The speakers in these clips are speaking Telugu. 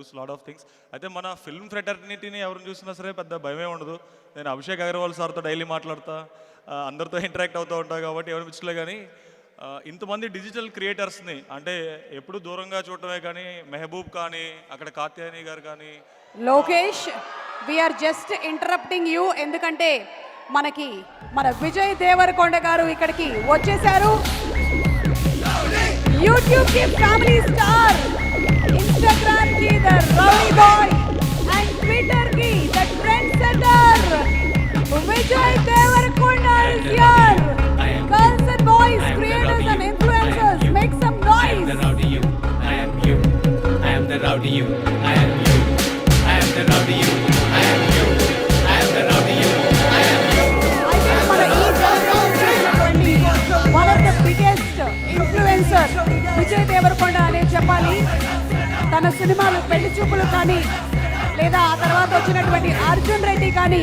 డూస్ లాట్ ఆఫ్ థింగ్స్ అయితే మన ఫిల్మ్ ఫ్రెటర్నిటీని ఎవరిని చూసినా సరే పెద్ద భయమే ఉండదు. నేను అభిషేక్ అగర్వాల్ సార్తో డైలీ మాట్లాడతా. అందరితో ఇంటరాక్ట్ అవుతూ ఉంటాను కాబట్టి ఎవరి పిచ్చలే కానీ ఇంతమంది డిజిటల్ క్రియేటర్స్ని అంటే ఎప్పుడు దూరంగా చూడటమే కానీ మెహబూబ్ కానీ అక్కడ కాత్యాయని గారు కానీ Lokesh we're just interrupting you ఎందుకంటే మనకి మన విజయ్ దేవరకొండ గారు ఇక్కడికి వచ్చేసారు యూట్యూబ్కి family star ఇన్స్టాగ్రామ్ కి the rowdy boy and Twitter కి the trend setter Vijay Deverakonda is here girls and boys creators and influencers make some I am the noise rowdy you. I am you. I am the rowdy you. I am you. I am the rowdy you. I am you. I am the rowdy you. I am you. అయితే మన ఈ జనరేషన్లోని one of the biggest influencer Vijay Deverakonda అనే చెప్పాలి తన సినిమాలు పెళ్ళి చూపులు కానీ లేదా ఆ తర్వాత వచ్చినటువంటి అర్జున్ రెడ్డి కానీ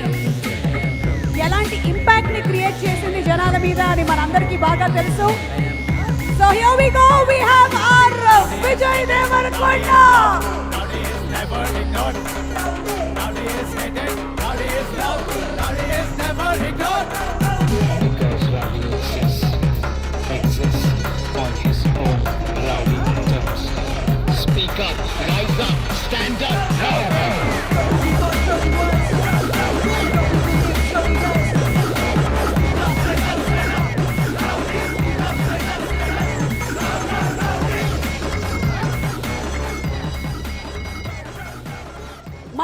ఎలాంటి ఇంపాక్ట్ని క్రియేట్ చేసింది జనాల మీద అని మనందరికీ బాగా తెలుసు. So here we go we have our Vijay Deverakonda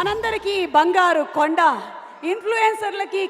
మనందరికీ బంగారు కొండ ఇన్ఫ్లుయెన్సర్లకి